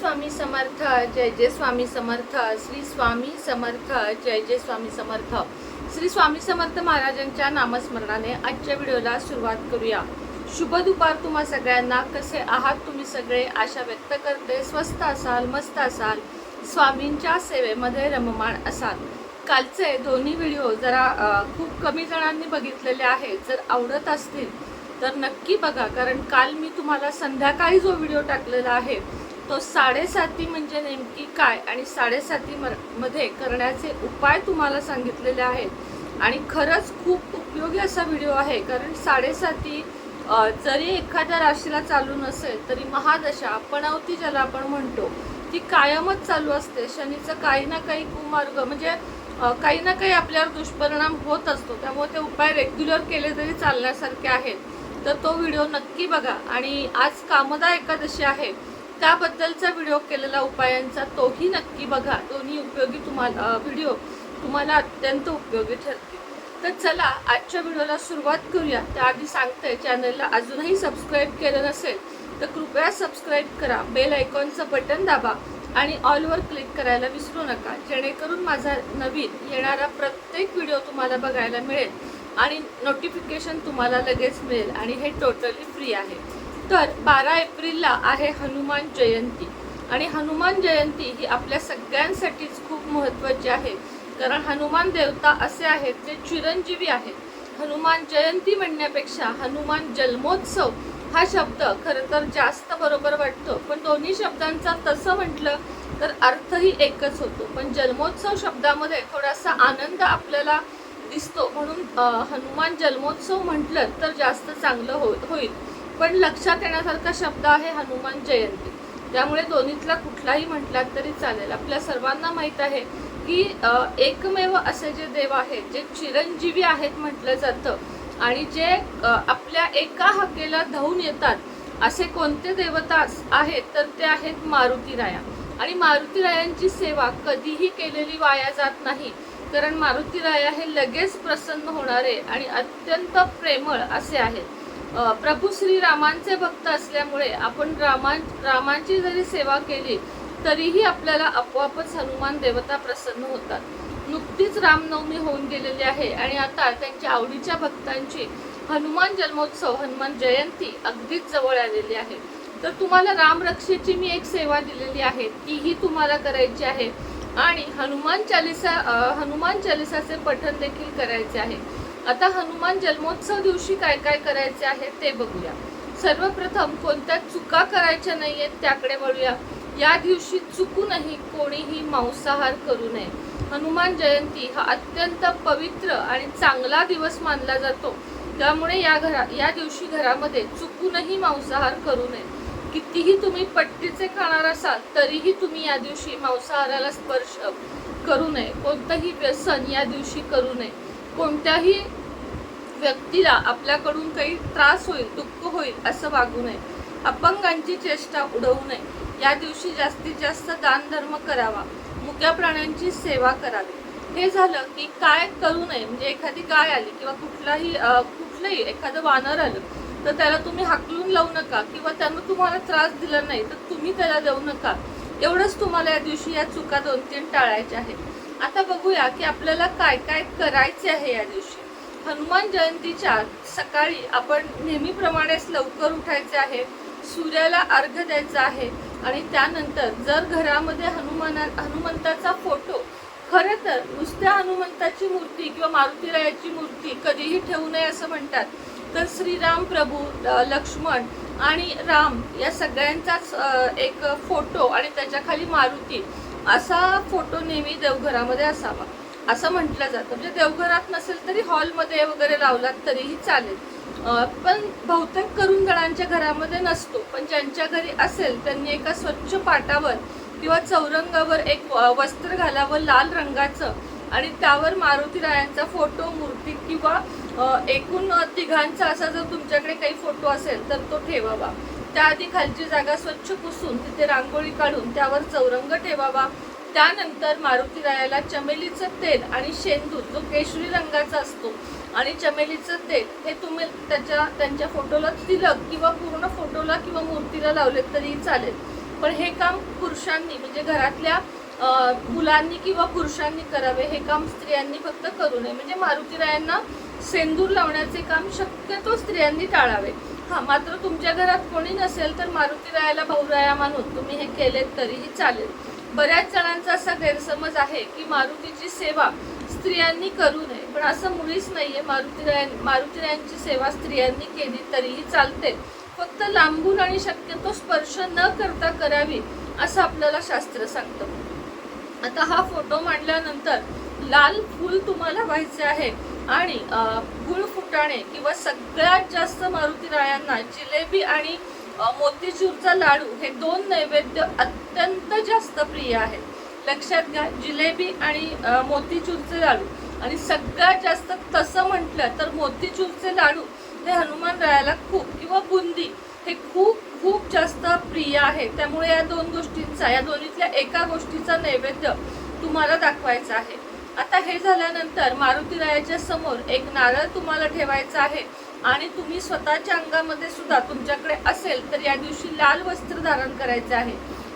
स्वामी समर्थ जय जय स्वामी समर्थ श्री स्वामी समर्थ जय जय स्वामी समर्थ. श्री स्वामी समर्थ महाराजांच्या नामस्मरणाने आजच्या व्हिडिओला सुरुवात करूया. शुभ दुपार तुम्हा सगळ्यांना. कसे आहात तुम्ही सगळे? आशा व्यक्त करते. स्वस्त असाल मस्त असाल. स्वामींच्या सेवेमध्ये रममाण असाल. कालचे दोन्ही व्हिडिओ जरा खूप कमी जणांनी बघितलेले आहेत. जर आवडत असतील तर नक्की बघा. कारण काल मी तुम्हाला संध्याकाळी जो व्हिडिओ टाकलेला आहे तो साडेसाती म्हणजे नेमकी काय आणि साडेसाती म- मध्ये करण्याचे उपाय तुम्हाला सांगितलेले आहेत. आणि खरंच खूप उपयोगी असा व्हिडिओ आहे कारण साडेसाती जरी एखाद्या राशीला चालू नसेल तरी महादशा पणावती ज्याला आपण म्हणतो ती कायमच चालू असते. शनीचं काही ना काही कुमार्ग म्हणजे काही ना काही आपल्यावर दुष्परिणाम होत असतो. त्यामुळे ते उपाय रेग्युलर केले तरी चालण्यासारखे आहेत. तर तो व्हिडिओ नक्की बघा. आणि आज कामदा एकादशी आहे. त्याबद्दलचा व्हिडिओ केलेला उपायांचा तोही नक्की बघा. दोन्ही उपयोगी तुम्हाला व्हिडिओ तुम्हाला अत्यंत उपयोगी ठरतील. तर चला आजच्या व्हिडिओला सुरुवात करूया. त्याआधी सांगते चॅनलला अजूनही सबस्क्राईब केलं नसेल तर कृपया सबस्क्राईब करा. बेल आयकॉनचं बटन दाबा आणि ऑलवर क्लिक करायला विसरू नका. जेणेकरून माझा नवीन येणारा प्रत्येक व्हिडिओ तुम्हाला बघायला मिळेल आणि नोटिफिकेशन तुम्हाला लगेच मिळेल. आणि हे टोटली फ्री आहे. तर बारा एप्रिलला आहे हनुमान जयंती. आणि हनुमान जयंती ही आपल्या सगळ्यांसाठीच खूप महत्त्वाची आहे. कारण हनुमान देवता असे आहेत जे चिरंजीवी आहेत. हनुमान जयंती म्हणण्यापेक्षा हनुमान जन्मोत्सव हा शब्द खरं तर जास्त बरोबर वाटतो. पण दोन्ही शब्दांचा तसं म्हटलं तर अर्थही एकच होतो. पण जन्मोत्सव शब्दामध्ये थोडासा आनंद आपल्याला दिसतो. म्हणून हनुमान जन्मोत्सव म्हटलं तर जास्त चांगलं हो होईल. पण लक्षात येण्यासारखा शब्द आहे हनुमान जयंती. त्यामुळे दोन्हीतला कुठलाही म्हटलात तरी चालेल. आपल्या सर्वांना माहीत आहे की एकमेव असे जे देव आहेत जे चिरंजीवी आहेत म्हटलं जातं आणि जे आपल्या एका हकेला धावून येतात असे कोणते देवता आहेत तर ते आहेत मारुतीराया. आणि मारुतीरायांची सेवा कधीही केलेली वाया जात नाही कारण मारुतीराया हे लगेच प्रसन्न होणारे आणि अत्यंत प्रेमळ असे आहेत. प्रभू श्रीरामांचे भक्त असल्यामुळे आपण रामां रामांची जरी सेवा केली तरीही आपल्याला आपोआपच हनुमान देवता प्रसन्न होतात. नुकतीच रामनवमी होऊन गेलेली आहे आणि आता त्यांच्या आवडीच्या भक्तांची हनुमान जन्मोत्सव हनुमान जयंती अगदीच जवळ आलेली आहे. तर तुम्हाला रामरक्षेची मी एक सेवा दिलेली आहे तीही तुम्हाला करायची आहे. आणि हनुमान चालिसा हनुमान चालिसाचे पठण देखील करायचे आहे. आता हनुमान जन्मोत्सव दिवशी काय काय करायचे आहे ते बघूया. सर्वप्रथम कोणत्या चुका करायच्या नाहीयेत त्याकडे वळूया. या दिवशी चुकूनही कोणीही मांसाहार करू नये. हनुमान जयंती हा अत्यंत पवित्र आणि चांगला दिवस मानला जातो. त्यामुळे या घरा या दिवशी घरामध्ये चुकूनही मांसाहार करू नये. कितीही तुम्ही पट्टीचे खाणार असाल तरीही तुम्ही या दिवशी मांसाहाराला स्पर्श करू नये. कोणतंही व्यसन या दिवशी करू नये. कोणत्याही व्यक्तीला आपल्याकडून काही त्रास होईल दुःख होईल असं वागू नये. अपंगांची चेष्टा उडवू नये. या दिवशी जास्तीत जास्त दानधर्म करावा. मुक्या प्राण्यांची सेवा करावी. हे झालं की काय करू नये? म्हणजे एखादी गाय आली किंवा कुठलाही कुठलंही एखादं वानर आलं तर त्याला तुम्ही हाकलून लावू नका किंवा त्यानं तुम्हाला त्रास दिला नाही तर तुम्ही त्याला देऊ नका. एवढंच तुम्हाला या दिवशी या चुका दोन तीन टाळायच्या आहेत. आता बघूया की आपल्याला काय काय करायचे आहे या दिवशी. हनुमान जयंतीच्या सकाळी आपण नेहमीप्रमाणेच लवकर उठायचे आहे सूर्याला अर्घ द्यायचा आहे आणि त्यानंतर जर घरामध्ये हनुमाना हनुमंताचा फोटो खरं तर नुसत्या हनुमंताची मूर्ती किंवा मारुतीरायाची मूर्ती कधीही ठेवू नये असं म्हणतात तर श्रीराम प्रभू लक्ष्मण आणि राम या सगळ्यांचाच एक फोटो आणि त्याच्याखाली मारुती असा फोटो नेहमी देवघरामध्ये असावा. असं म्हटलं जातं. म्हणजे देवघरात नसेल तरी हॉलमध्ये वगैरे लावलात तरीही चालेल. पण बहुतेक करून जणांच्या घरामध्ये नसतो. पण ज्यांच्या घरी असेल त्यांनी एका स्वच्छ पाटावर किंवा चौरंगावर एक व- वस्त्र घालावं लाल रंगाचं आणि त्यावर मारुती रायांचा फोटो मूर्ती किंवा एकूण तिघांचा असा जर तुमच्याकडे काही फोटो असेल तर तो ठेवावा. त्याआधी खालची जागा स्वच्छ पुसून तिथे रांगोळी काढून त्यावर चौरंग ठेवावा. त्यानंतर मारुती रायाला चमेलीचं तेल आणि शेंदूर जो केशरी रंगाचा असतो आणि चमेलीचं तेल हे तुम्ही त्याच्या त्यांच्या फोटोला तिलक किंवा पूर्ण फोटोला किंवा मूर्तीला लावले तरीही चालेल. पण हे काम पुरुषांनी म्हणजे घरातल्या मुलांनी किंवा पुरुषांनी करावे हे काम स्त्रियांनी फक्त करू नये. म्हणजे मारुतीरायांना सेंदूर लावण्याचे काम शक्यतो स्त्रियांनी टाळावे. हा मात्र तुमच्या घरात कोणी नसेल तर मारुतीरायाला भाऊराया मानून तुम्ही हे केलेत तरीही चालेल. बऱ्याच जणांचा असा गैरसमज आहे की मारुतीची सेवा स्त्रियांनी करू नये पण असं मुळीच नाहीये मारुती मारुतीरायांची सेवा स्त्रियांनी केली तरीही चालते. फक्त लांबून आणि शक्यतो स्पर्श न करता करावी असं आपल्याला शास्त्र सांगतं. आता हा फोटो मांडल्यानंतर लाल फूल तुम्हाला व्हायचे आहे. आणि गुळ फुटाणे किंवा सगळ्यात जास्त मारुती रायांना जिलेबी आणि मोतीचूरचा लाडू हे दोन नैवेद्य अत्यंत जास्त प्रिय आहेत लक्षात घ्या जिलेबी आणि मोतीचूरचे लाडू. आणि सगळ्यात जास्त तसं म्हटलं तर मोतीचूरचे लाडू हे हनुमान रायाला खूप किंवा बुंदी हे खूप खूप जास्त प्रिय आहे. त्यामुळे या दोन गोष्टींचा या दोन्हीतल्या एका गोष्टीचा नैवेद्य तुम्हाला दाखवायचा आहे. आता हे झाल्यानंतर मारुतीरायाच्या समोर एक नारळ तुम्हाला ठेवायचा आहे. आणि तुम्ही स्वतःच्या अंगामध्ये सुद्धा तुमच्याकडे असेल तर या दिवशी लाल वस्त्र धारण करायचे आहे.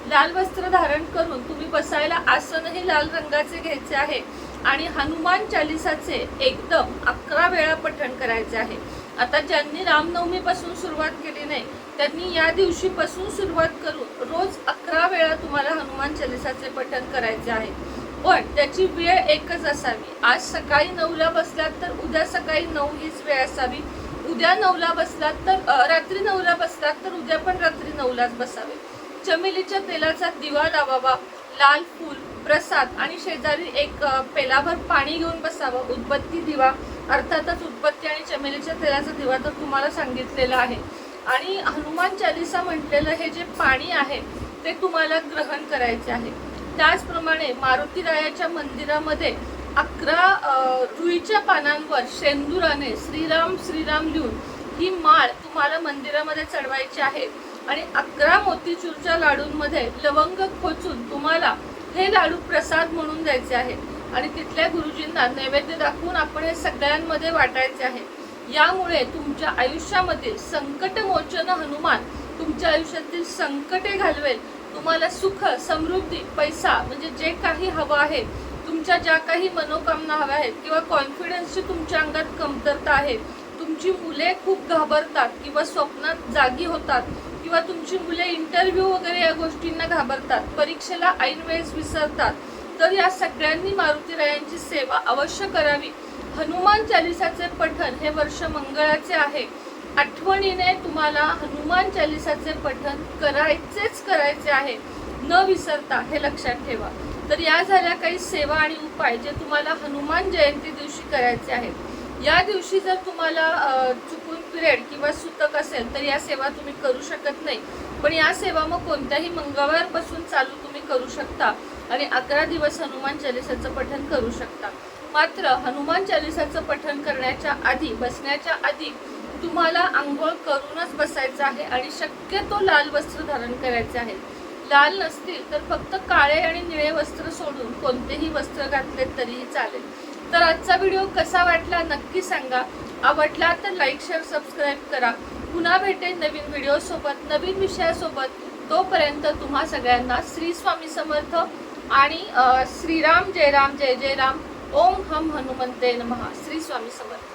लाल वस्त्र धारण करून तुम्ही बसायला आसनही लाल रंगाचे घ्यायचे आहे. आणि हनुमान चालिसाचे एकदम अकरा वेळा पठण करायचे आहे. आता ज्यांनी रामनवमीपासून सुरुवात केली नाही त्यांनी या दिवशीपासून सुरुवात करून रोज अकरा वेळा तुम्हाला हनुमान चालिसाचे पठण करायचे आहे. पण त्याची वेळ एकच असावी. आज सकाळी नऊला बसलात तर उद्या सकाळी नऊ हीच वेळ असावी. उद्या नऊला बसलात तर रात्री नऊला बसलात तर उद्या पण रात्री नऊलाच बसावे. चमेलीच्या तेलाचा दिवा लावावा. लाल फूल प्रसाद आणि शेजारी एक पेलाभर पाणी घेऊन बसावं. उत्पत्ती दिवा. अर्थातच उत्पत्ती आणि चमेलीच्या तेलाचा दिवा तर तुम्हाला सांगितलेला आहे. आणि हनुमान चालिसा म्हटलेलं हे जे पाणी आहे ते तुम्हाला ग्रहण करायचे आहे. त्याचप्रमाणे मारुतीरायाच्या मंदिरामध्ये अकरा रुईच्या पानांवर शेंदुराने श्रीराम श्रीराम लिहून ही माळ तुम्हाला मंदिरामध्ये चढवायची आहे. आणि अकरा मोतीचूरच्या लाडूंमध्ये लवंग खोचून तुम्हाला हे लाडू प्रसाद म्हणून द्यायचे आहे. आणि तिथल्या गुरुजींना नैवेद्य दाखवून आपण हे सगळ्यांमध्ये वाटायचे आहे. यामुळे तुमच्या आयुष्यामध्ये संकटमोचन हनुमान तुमच्या आयुष्यातील संकटे घालवेल. तुम्हाला सुख समृद्धी पैसा म्हणजे जे काही हवं आहे तुमच्या ज्या काही मनोकामना हव्या आहेत किंवा कॉन्फिडन्सची तुमच्या अंगात कमतरता आहे तुमची मुले खूप घाबरतात किंवा स्वप्नात जागी होतात किंवा तुमची मुले इंटरव्ह्यू वगैरे या गोष्टींना घाबरतात परीक्षेला ऐन वेळेस विसरतात तर या सगळ्यांनी मारुतीरायांची सेवा अवश्य करावी. हनुमान चालिसाचे पठण हे वर्ष मंगळाचे आहे. आठवणीने तुम्हाला हनुमान चालिसाचे पठण करायचेच करायचे आहे. न विसरता हे लक्षात ठेवा. तर या झाल्या काही सेवा आणि उपाय जे तुम्हाला हनुमान जयंती दिवशी करायचे आहेत या दिवशी जर तुम्हाला चुकून पिरियड किंवा सुतक असेल तर या सेवा तुम्ही करू शकत नाही. पण या सेवा मग कोणत्याही मंगळवारपासून चालू तुम्ही करू शकता आणि अकरा दिवस हनुमान चालिसाचं पठण करू शकता. मात्र हनुमान चालिसाचं पठण करण्याच्या आधी बसण्याच्या आधी तुम्हाला आंघोळ करूनच बसायचं आहे आणि शक्यतो लाल वस्त्र धारण करायचे आहे. लाल नसतील तर फक्त काळे आणि निळे वस्त्र सोडून कोणतेही वस्त्र घातले तरीही चालेल. तर आजचा व्हिडिओ कसा वाटला नक्की सांगा. आवडला तर लाईक शेअर सबस्क्राईब करा. पुन्हा भेटेन नवीन व्हिडिओ सोबत नवीन विषयासोबत. तोपर्यंत तुम्हा सगळ्यांना श्री स्वामी समर्थ आणि श्रीराम जय राम जय जय राम. ओम हम हनुमंते नमः. श्री स्वामी समर्थ.